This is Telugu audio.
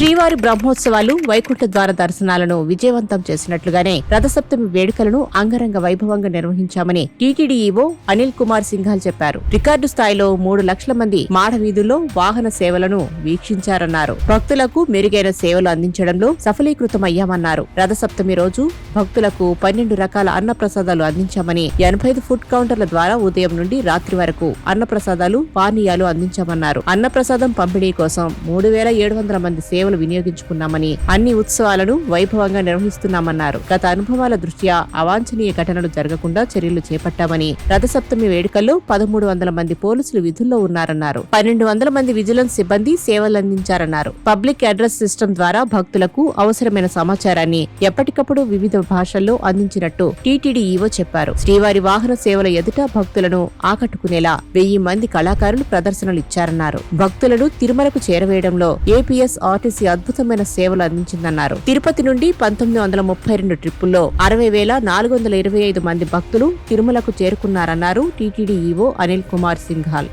శ్రీవారి బ్రహ్మోత్సవాలు వైకుంఠ ద్వార దర్శనాలను విజయవంతం చేసినట్లుగానే రథసప్తమి వేడుకలను అంగరంగ వైభవంగా నిర్వహించామని టీటీడీఈఓ అనిల్ కుమార్ సింఘాల్ చెప్పారు. రికార్డు స్థాయిలో మూడు లక్షల మంది మాడవీధుల్లో వాహన సేవలను వీక్షించారన్నారు. భక్తులకు మెరుగైన సేవలు అందించడంలో సఫలీకృతమయ్యామన్నారు. రథసప్తమి రోజు భక్తులకు పన్నెండు రకాల అన్న ప్రసాదాలు అందించామని ఎనభై ఐదు ఫుడ్ కౌంటర్ల ద్వారా ఉదయం నుండి రాత్రి వరకు అన్నప్రసాదాలు పానీయాలు అందించామన్నారు. అన్నప్రసాదం పంపిణీ కోసం మూడు వేల ఏడు వందల మంది సేవలు వినియోగించుకున్నామని అన్ని ఉత్సవాలను వైభవంగా నిర్వహిస్తున్నామన్నారు. గత అనుభవాల దృష్ట్యా అవాంఛనీయ ఘటనలు జరగకుండా చర్యలు చేపట్టామని రథసప్తమి వేడుకల్లో పదమూడు వందల మంది పోలీసులు విధుల్లో ఉన్నారన్నారు. పన్నెండు వందల మంది విజిలెన్స్ సిబ్బంది సేవలందించారన్నారు. పబ్లిక్ అడ్రస్ సిస్టమ్ ద్వారా భక్తులకు అవసరమైన సమాచారాన్ని ఎప్పటికప్పుడు వివిధ భాషల్లో అందించినట్టు టీటీడీ ఈవో చెప్పారు. శ్రీవారి వాహన సేవల ఎదుట భక్తులను ఆకట్టుకునేలా వెయ్యి మంది కళాకారులు ప్రదర్శనలు ఇచ్చారన్నారు. భక్తులను తిరుమలకు చేరవేయడంలో ఏపీఎస్ ఆర్టీసీ అద్భుతమైన సేవలు అందించిందన్నారు. తిరుపతి నుండి పంతొమ్మిది వందల ముప్పై రెండు ట్రిప్పుల్లో అరవై వేల నాలుగు వందల ఇరవై ఐదు మంది భక్తులు తిరుమలకు చేరుకున్నారన్నారు టీటీడీ ఈవో అనిల్ కుమార్ సింఘాల్.